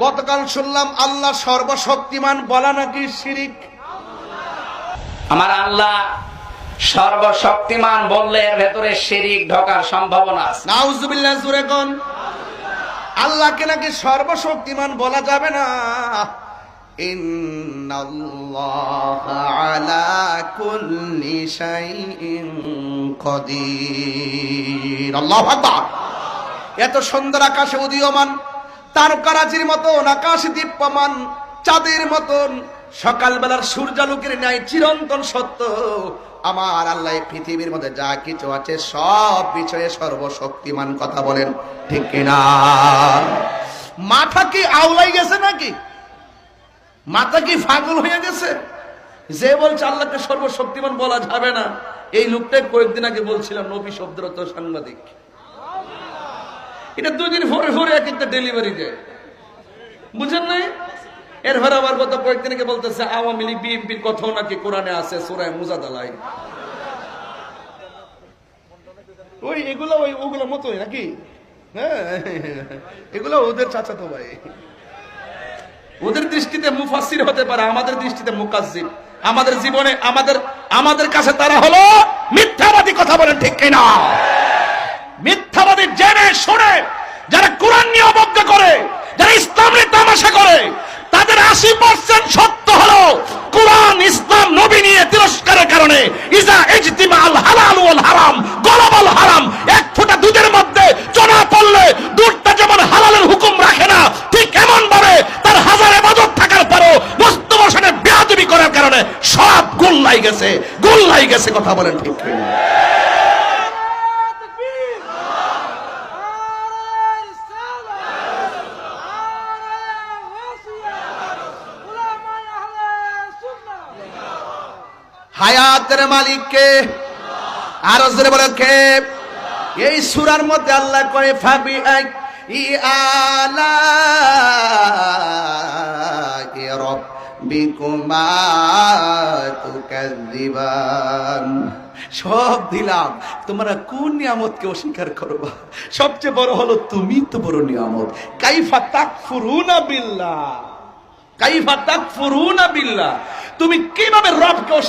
গতকাল শুনলাম আল্লাহ সর্বশক্তিমান বলা নাকি শিরিক? আমার আল্লাহ সর্বশক্তিমান বললে এর ভেতরে শিরিক ঢোকার সম্ভাবনা আছে। নাউজুবিল্লাহ জুড়ে কোন। আল্লাহকে নাকি সর্বশক্তিমান বলা যাবে না? এত সুন্দর আকাশে উদীয়মান। তারকারাজির মতন, আকাশ দীপ্যমান, চাঁদের মতন। সকালবেলার সূর্যালোকের ন্যায় চিরন্তন সত্য। আমার আল্লাহ পৃথিবীর মধ্যে যা কিছু আছে সব বিষয়ে সর্বশক্তিমান কথা বলেন, ঠিক কিনা মাথা কি আওলাই গেছে নাকি? মাথা কি পাগল হয়ে গেছে? যে বলছে আল্লাহকে সর্বশক্তিমান বলা যাবে না। এই লোকটাই কয়েকদিন আগে বলছিলাম, নবী শব্দরত সাংবাদিক। এটা দুদিন পরে পরে এক একটা ডেলিভারি দেয়। বুঝেন নাই? এরপর আবার গত কয়েকদিন আগে বলতেছে আওয়ামী লীগ বিএনপির কথাও নাকি কোরআনে আছে সুরায় মুজাদালাই ওই এগুলো ওই ওগুলোর মতোই নাকি? হ্যাঁ এগুলো ওদের চাচাতো ভাই। ওদের দৃষ্টিতে মুফাসির হতে পারে আমাদের দৃষ্টিতে মুকাজ্জিব। আমাদের জীবনে আমাদের আমাদের কাছে তারা হলো মিথ্যাবাদী কথা বলেন ঠিক কিনা? আশি পার্সেন্ট সত্য হলো, কোরআন, ইসলাম, নবী নিয়ে তিরস্কারের কারণে ইজা ইজতিমা আল হালাল ওয়াল হারাম গলাবাল হারাম, এক ফোঁটা দুধের মধ্যে চনা পড়লে দুধটা যেমন হালালের হুকুম রাখে না, ঠিক এমন ভাবে তার হাজার এবাদত থাকার পরও বস্তু বসনে বেয়াদবি করার কারণে সব গোল্লাই গেছে গোল্লাই গেছে, কথা বলেন ঠিক হায়াতের মালিককে। আরও জোরে বলে কে? এই সুরার মধ্যে আল্লাহ করে ফাবি ই আলা তুকাযিবান সব দিলাম, তোমরা কোন নিয়ামতকে অস্বীকার করবা? সবচেয়ে বড় হলো, তুমি তো বড় নিয়ামত। কাইফা তাকফুরুনা বিল্লাহ। কাইফা তাকফুরুনা বিল্লাহ। তুমি কীভাবে রবকে অস্বীকার